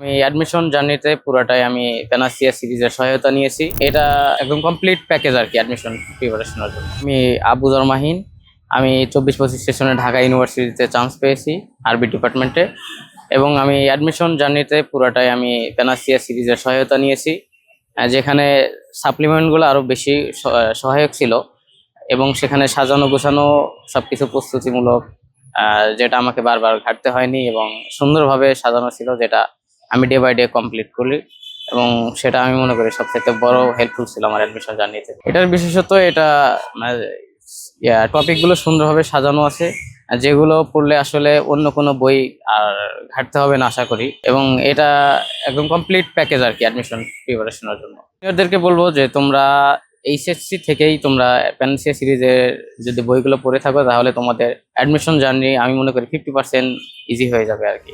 আমি অ্যাডমিশন জার্নিতে পুরোটাই আমি প্যানাসিয়া সিরিজের সহায়তা নিয়েছি। এটা একদম কমপ্লিট প্যাকেজ আর কি অ্যাডমিশন প্রিপারেশনের জন্য। আমি আবুদর মাহিন, আমি চব্বিশ পঁচিশ সেশনে ঢাকা ইউনিভার্সিটিতে চান্স পেয়েছি আরবি ডিপার্টমেন্টে এবং আমি অ্যাডমিশন জার্নিতে পুরোটাই আমি প্যানাসিয়া সিরিজের সহায়তা নিয়েছি। যেখানে সাপ্লিমেন্টগুলো আরও বেশি সহায়ক ছিল। এবং সেখানে সাজানো গোছানো সবকিছু প্রস্তুতিমূলক যেটা আমাকে বারবার ঘাটতে হয়নি এবং সুন্দরভাবে সাজানো ছিল, যেটা আমি ডে বাই ডে কমপ্লিট করি এবং সেটা আমি মনে করি সবথেকে বড় হেল্পফুল ছিল আমার অ্যাডমিশন জার্নিতে এটার বিশেষত এটা টপিকগুলো সুন্দরভাবে সাজানো আছে যেগুলো পড়লে আসলে অন্য কোনো বই আর ঘাটতে হবে না আশা করি। এবং এটা একদম কমপ্লিট প্যাকেজ আর কি অ্যাডমিশন প্রিপারেশনের জন্য। সিনিয়রদেরকে বলব যে তোমরা এইচএসসি থেকেই তোমরা প্যান্সিয়া সিরিজের যদি বইগুলো পড়ে থাকো তাহলে তোমাদের অ্যাডমিশন জার্নি আমি মনে করি ফিফটি পার্সেন্ট ইজি হয়ে যাবে আর কি।